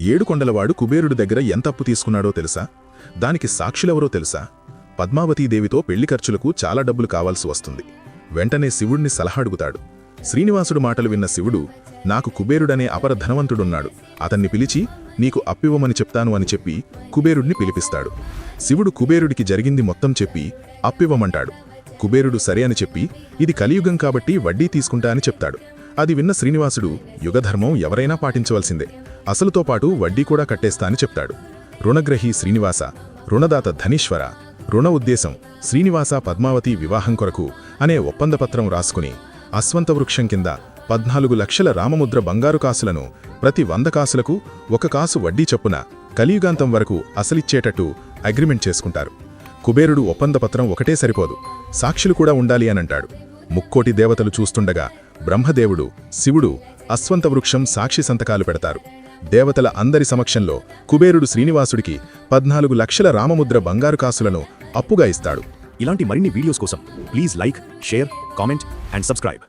ఏడుకొండలవాడు కుబేరుడి దగ్గర ఎంత అప్పు తీసుకున్నాడో తెలుసా? దానికి సాక్షులెవరో తెలుసా? పద్మావతీదేవితో పెళ్ళి ఖర్చులకు చాలా డబ్బులు కావాల్సి వస్తుంది. వెంటనే శివుణ్ణి సలహా అడుగుతాడు శ్రీనివాసుడు మాటలు విన్న శివుడు నాకు కుబేరుడనే అపర ధనవంతుడున్నాడు. అతన్ని పిలిచి నీకు అప్పివ్వమని చెప్తాను అని చెప్పి కుబేరుడిని పిలిపిస్తాడు. శివుడు కుబేరుడికి జరిగింది మొత్తం చెప్పి అప్పివ్వమంటాడు. కుబేరుడు సరే అని చెప్పి ఇది కలియుగం కాబట్టి వడ్డీ తీసుకుంటా అని చెప్తాడు. అది విన్న శ్రీనివాసుడు యుగధర్మం ఎవరైనా పాటించవలసిందే. అసలుతో పాటు వడ్డీ కూడా కట్టేస్తా అని చెప్తాడు. రుణగ్రహి శ్రీనివాస రుణదాత ధనీశ్వర రుణ ఉద్దేశం శ్రీనివాస పద్మావతి వివాహం కొరకు అనే ఒప్పందపత్రం రాసుకుని అస్వంత వృక్షం కింద పద్నాలుగు లక్షల రామముద్ర బంగారు కాసులను ప్రతి వంద కాసులకు ఒక కాసు వడ్డీ చొప్పున కలియుగాంతం వరకు అసలిచ్చేటట్టు అగ్రిమెంట్ చేసుకుంటారు. కుబేరుడు ఒప్పందపత్రం ఒకటే సరిపోదు. సాక్షులు కూడా ఉండాలి అనంటాడు. ముక్కోటి దేవతలు చూస్తుండగా బ్రహ్మదేవుడు శివుడు అశ్వంత వృక్షం సాక్షి సంతకాలు పెడతారు. దేవతల అందరి సమక్షంలో కుబేరుడు శ్రీనివాసుడికి పద్నాలుగు లక్షల రామముద్ర బంగారు కాసులను అప్పుగా ఇస్తాడు. ఇలాంటి మరిన్ని వీడియోస్ కోసం please like share comment and subscribe.